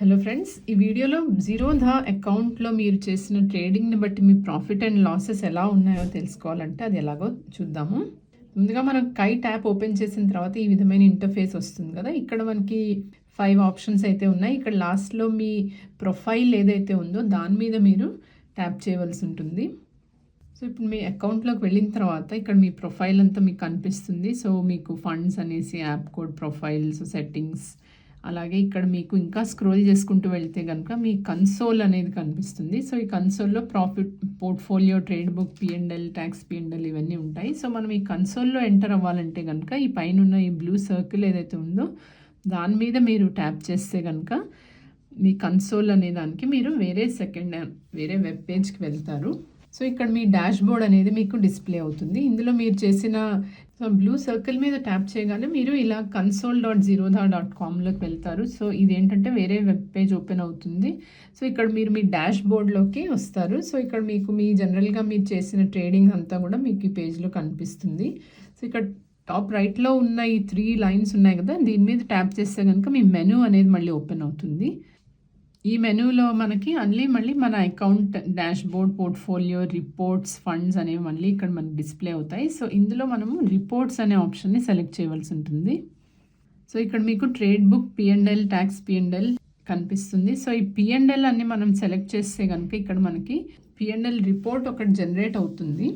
Hello friends ఈ వీడియోలో zero ధా అకౌంట్లో మీరు చేసిన ట్రేడింగ్ని బట్టి మీ ప్రాఫిట్ అండ్ లాసెస్ ఎలా ఉన్నాయో తెలుసుకోవాలంటే అది ఎలాగో చూద్దాము. ముందుగా మనం కైట్ యాప్ ఓపెన్ చేసిన తర్వాత ఈ విధమైన ఇంటర్ఫేస్ వస్తుంది కదా. ఇక్కడ మనకి ఫైవ్ ఆప్షన్స్ అయితే ఉన్నాయి. ఇక్కడ లాస్ట్లో మీ ప్రొఫైల్ ఏదైతే ఉందో దాని మీద మీరు ట్యాప్ చేయవలసి ఉంటుంది. సో ఇప్పుడు మీ అకౌంట్లోకి వెళ్ళిన తర్వాత ఇక్కడ మీ ప్రొఫైల్ అంతా మీకు కనిపిస్తుంది. సో మీకు ఫండ్స్ అనేసి యాప్ కోడ్ ప్రొఫైల్స్ సెట్టింగ్స్ అలాగే ఇక్కడ మీకు ఇంకా స్క్రోల్ చేసుకుంటూ వెళ్తే కనుక మీ కన్సోల్ అనేది కనిపిస్తుంది. సో ఈ కన్సోల్లో profit portfolio trade book P and L tax P and L ఇవన్నీ ఉంటాయి. సో మనం ఈ కన్సోల్లో ఎంటర్ అవ్వాలంటే కనుక ఈ పైన ఉన్న ఈ బ్లూ సర్కిల్ ఏదైతే ఉందో దాని మీద మీరు ట్యాప్ చేస్తే కనుక మీ కన్సోల్ అనే దానికి మీరు వేరే సెకండ్ వేరే వెబ్ పేజ్కి వెళ్తారు. సో ఇక్కడ మీ డాష్ బోర్డ్ అనేది మీకు డిస్ప్లే అవుతుంది. ఇందులో మీరు చేసిన బ్లూ సర్కిల్ మీద ట్యాప్ చేయగానే మీరు ఇలా కన్సోల్ డాట్ జీరోధా డాట్ కామ్లోకి వెళ్తారు. సో ఇదేంటంటే వేరే వెబ్ పేజ్ ఓపెన్ అవుతుంది. సో ఇక్కడ మీరు మీ డాష్ బోర్డ్లోకి వస్తారు. సో ఇక్కడ మీకు మీ జనరల్గా మీరు చేసిన ట్రేడింగ్ అంతా కూడా మీకు ఈ పేజ్లో కనిపిస్తుంది. సో ఇక్కడ టాప్ రైట్లో ఉన్న ఈ త్రీ లైన్స్ ఉన్నాయి కదా దీని మీద ట్యాప్ చేస్తే కనుక మీ మెనూ అనేది మళ్ళీ ఓపెన్ అవుతుంది. ఈ మెనూలో మనకి అన్లీ మళ్ళీ మన account dashboard portfolio reports funds అనేవి మళ్ళీ ఇక్కడ మనకి డిస్ప్లే అవుతాయి. సో ఇందులో మనము రిపోర్ట్స్ అనే ఆప్షన్ని సెలెక్ట్ చేయవలసి ఉంటుంది. సో ఇక్కడ మీకు trade book P and L tax P and L కనిపిస్తుంది. సో ఈ పిఎండ్ఎల్ అన్ని మనం సెలెక్ట్ చేస్తే కనుక ఇక్కడ మనకి పిఎండ్ఎల్ రిపోర్ట్ ఒకటి జనరేట్ అవుతుంది.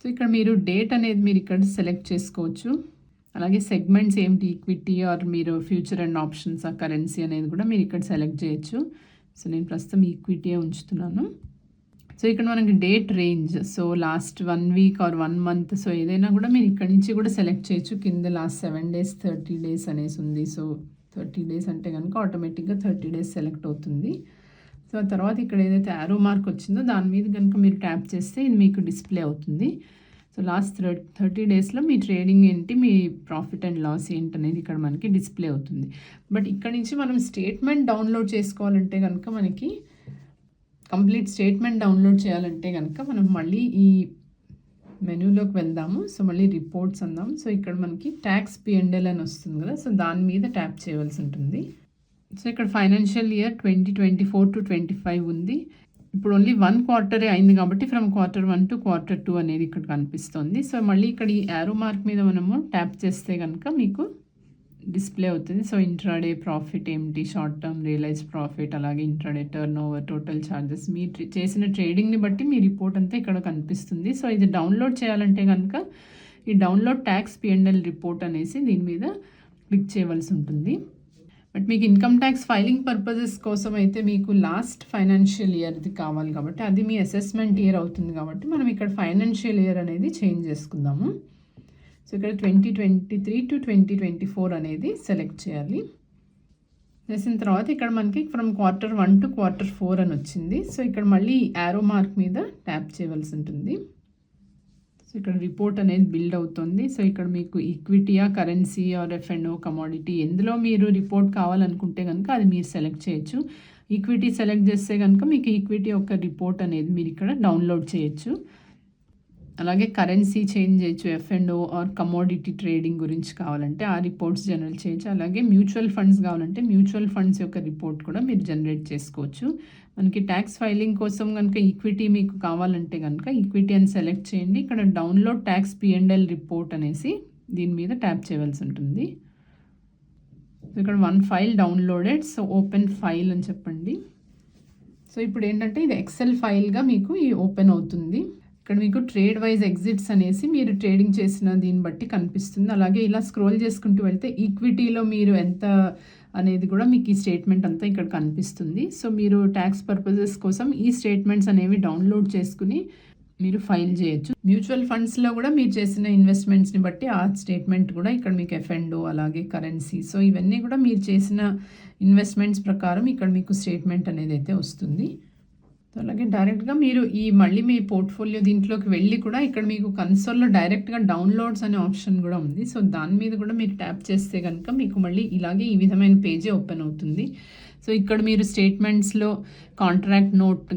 సో ఇక్కడ మీరు డేట్ అనేది మీరు ఇక్కడ సెలెక్ట్ చేసుకోవచ్చు. అలాగే సెగ్మెంట్స్ ఏంటి ఈక్విటీ ఆర్ మీరు ఫ్యూచర్ అండ్ ఆప్షన్స్ ఆ కరెన్సీ అనేది కూడా మీరు ఇక్కడ సెలెక్ట్ చేయొచ్చు. సో నేను ప్రస్తుతం ఈక్విటీయే ఉంచుతున్నాను. సో ఇక్కడ మనకి date range so last one week or one month so ఏదైనా కూడా మీరు ఇక్కడ నుంచి కూడా సెలెక్ట్ చేయొచ్చు. కింద last seven days thirty days అనేసి ఉంది. సో థర్టీ డేస్ అంటే కనుక ఆటోమేటిక్గా థర్టీ డేస్ సెలెక్ట్ అవుతుంది. సో ఆ తర్వాత ఇక్కడ ఏదైతే యారో మార్క్ వచ్చిందో దాని మీద కనుక మీరు ట్యాప్ చేస్తే ఇది మీకు డిస్ప్లే అవుతుంది. సో లాస్ట్ థర్టీ డేస్లో మీ ట్రేడింగ్ ఏంటి? మీ ప్రాఫిట్ అండ్ లాస్ ఏంటి అనేది ఇక్కడ మనకి డిస్ప్లే అవుతుంది. బట్ ఇక్కడ నుంచి మనం స్టేట్మెంట్ డౌన్లోడ్ చేసుకోవాలంటే కనుక మనకి కంప్లీట్ స్టేట్మెంట్ డౌన్లోడ్ చేయాలంటే కనుక మనం మళ్ళీ ఈ మెనూలోకి వెళ్దాము. సో మళ్ళీ రిపోర్ట్స్ అందాం. సో ఇక్కడ మనకి ట్యాక్స్ పిఎండ్ఎల్ అని వస్తుంది కదా. సో దాని మీద ట్యాప్ చేయవలసి ఉంటుంది. సో ఇక్కడ financial year twenty twenty four to twenty five ఉంది. ఇప్పుడు ఓన్లీ వన్ క్వార్టరే అయింది కాబట్టి from quarter one to quarter two అనేది ఇక్కడ కనిపిస్తుంది. సో మళ్ళీ ఇక్కడ ఈ యారో మార్క్ మీద మనము ట్యాప్ చేస్తే కనుక మీకు డిస్ప్లే అవుతుంది. సో ఇంట్రాడే ప్రాఫిట్ ఏమిటి షార్ట్ టర్మ్ రియలైజ్ ప్రాఫిట్ అలాగే intraday turnover total charges మీ చేసిన ట్రేడింగ్ని బట్టి మీ రిపోర్ట్ అంతా ఇక్కడ కనిపిస్తుంది. సో ఇది డౌన్లోడ్ చేయాలంటే కనుక ఈ డౌన్లోడ్ ట్యాక్స్ పిఎండ్ఎల్ రిపోర్ట్ అనేసి దీని మీద క్లిక్ చేయవలసి ఉంటుంది. బట్ మీకు ఇన్కమ్ ట్యాక్స్ ఫైలింగ్ పర్పజెస్ కోసం అయితే మీకు లాస్ట్ ఫైనాన్షియల్ ఇయర్ది కావాలి కాబట్టి అది మీ అసెస్మెంట్ ఇయర్ అవుతుంది కాబట్టి మనం ఇక్కడ ఫైనాన్షియల్ ఇయర్ అనేది చేంజ్ చేసుకుందాము. సో ఇక్కడ twenty twenty three to twenty twenty four అనేది సెలెక్ట్ చేయాలి. చేసిన తర్వాత ఇక్కడ మనకి from quarter one to quarter four అని వచ్చింది. సో ఇక్కడ మళ్ళీ యారో మార్క్ మీద ట్యాప్ చేయవలసి ఉంటుంది. సో ఇక్కడ రిపోర్ట్ అనేది బిల్డ్ అవుతుంది. సో ఇక్కడ మీకు ఈక్విటీయా currency or F and O commodity ఎందులో మీరు రిపోర్ట్ కావాలనుకుంటే కనుక అది మీరు సెలెక్ట్ చేయొచ్చు. ఈక్విటీ సెలెక్ట్ చేస్తే కనుక మీకు ఈక్విటీ యొక్క రిపోర్ట్ అనేది మీరు ఇక్కడ డౌన్లోడ్ చేయొచ్చు. అలాగే కరెన్సీ చేంజ్ చేయొచ్చు ఎఫ్ఎండ్ఓ ఆర్ కమోడిటీ ట్రేడింగ్ గురించి కావాలంటే ఆ రిపోర్ట్స్ జనరేట్ చేయొచ్చు. అలాగే మ్యూచువల్ ఫండ్స్ కావాలంటే మ్యూచువల్ ఫండ్స్ యొక్క రిపోర్ట్ కూడా మీరు జనరేట్ చేసుకోవచ్చు. మనకి ట్యాక్స్ ఫైలింగ్ కోసం కనుక ఈక్విటీ మీకు కావాలంటే కనుక ఈక్విటీ అని సెలెక్ట్ చేయండి. ఇక్కడ డౌన్లోడ్ ట్యాక్స్ పిఎండ్ఎల్ రిపోర్ట్ అనేసి దీని మీద ట్యాప్ చేయవలసి ఉంటుంది. ఇక్కడ one file downloaded so open file అని చెప్పండి. సో ఇప్పుడు ఏంటంటే ఇది ఎక్సెల్ ఫైల్గా మీకు ఈ ఓపెన్ అవుతుంది. ఇక్కడ మీకు ట్రేడ్ వైజ్ ఎగ్జిట్స్ అనేసి మీరు ట్రేడింగ్ చేసిన దీన్ని బట్టి కనిపిస్తుంది. అలాగే ఇలా స్క్రోల్ చేసుకుంటూ వెళ్తే ఈక్విటీలో మీరు ఎంత అనేది కూడా మీకు ఈ స్టేట్మెంట్ అంతా ఇక్కడ కనిపిస్తుంది. సో మీరు ట్యాక్స్ పర్పసెస్ కోసం ఈ స్టేట్మెంట్స్ అనేవి డౌన్లోడ్ చేసుకుని మీరు ఫైల్ చేయొచ్చు. మ్యూచువల్ ఫండ్స్లో కూడా మీరు చేసిన ఇన్వెస్ట్మెంట్స్ని బట్టి ఆ స్టేట్మెంట్ కూడా ఇక్కడ మీకు ఎఫెండ్ అలాగే కరెన్సీ సో ఇవన్నీ కూడా మీరు చేసిన ఇన్వెస్ట్మెంట్స్ ప్రకారం ఇక్కడ మీకు స్టేట్మెంట్ అనేది అయితే వస్తుంది. సో అలాగే డైరెక్ట్గా మీరు ఈ మళ్ళీ మీ పోర్ట్ఫోలియో దీంట్లోకి వెళ్ళి కూడా ఇక్కడ మీకు కన్సోల్లో డైరెక్ట్గా డౌన్లోడ్స్ అనే ఆప్షన్ కూడా ఉంది. సో దాని మీద కూడా మీరు ట్యాప్ చేస్తే కనుక మీకు మళ్ళీ ఇలాగే ఈ విధమైన పేజీ ఓపెన్ అవుతుంది. సో ఇక్కడ మీరు స్టేట్మెంట్స్లో కాంట్రాక్ట్ నోట్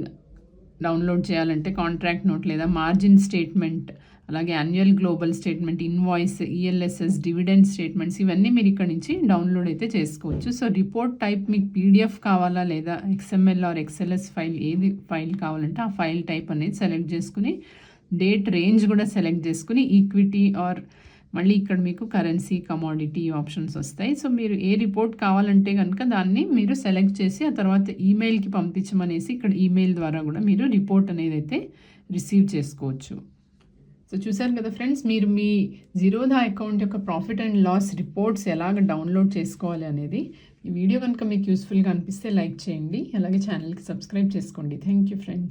డౌన్లోడ్ చేయాలంటే కాంట్రాక్ట్ నోట్ లేదా మార్జిన్ స్టేట్మెంట్ అలాగే annual global statement invoice ELSS dividend statements ఇవన్నీ మీరు ఇక్కడ నుంచి డౌన్లోడ్ అయితే చేసుకోవచ్చు. సో రిపోర్ట్ టైప్ మీకు పీడిఎఫ్ కావాలా లేదా ఎక్స్ఎంఎల్ ఆర్ ఎక్స్ఎల్ఎస్ ఫైల్ ఏది ఫైల్ కావాలంటే ఆ ఫైల్ టైప్ అనేది సెలెక్ట్ చేసుకుని డేట్ రేంజ్ కూడా సెలెక్ట్ చేసుకుని ఈక్విటీ ఆర్ మళ్ళీ ఇక్కడ మీకు కరెన్సీ కమాడిటీ ఆప్షన్స్ వస్తాయి. సో మీరు ఏ రిపోర్ట్ కావాలంటే కనుక దాన్ని మీరు సెలెక్ట్ చేసి ఆ తర్వాత ఈమెయిల్కి పంపించమనేసి ఇక్కడ ఈమెయిల్ ద్వారా కూడా మీరు రిపోర్ట్ అనేది అయితే రిసీవ్ చేసుకోవచ్చు. సో చూసారు కదా ఫ్రెండ్స్ మీరు మీ జీరోధా అకౌంట్ యొక్క ప్రాఫిట్ అండ్ లాస్ రిపోర్ట్స్ ఎలాగ డౌన్లోడ్ చేసుకోవాలి అనేది ఈ వీడియో కనుక మీకు యూస్ఫుల్గా అనిపిస్తే లైక్ చేయండి అలాగే ఛానల్కి సబ్స్క్రైబ్ చేసుకోండి. Thank you friends.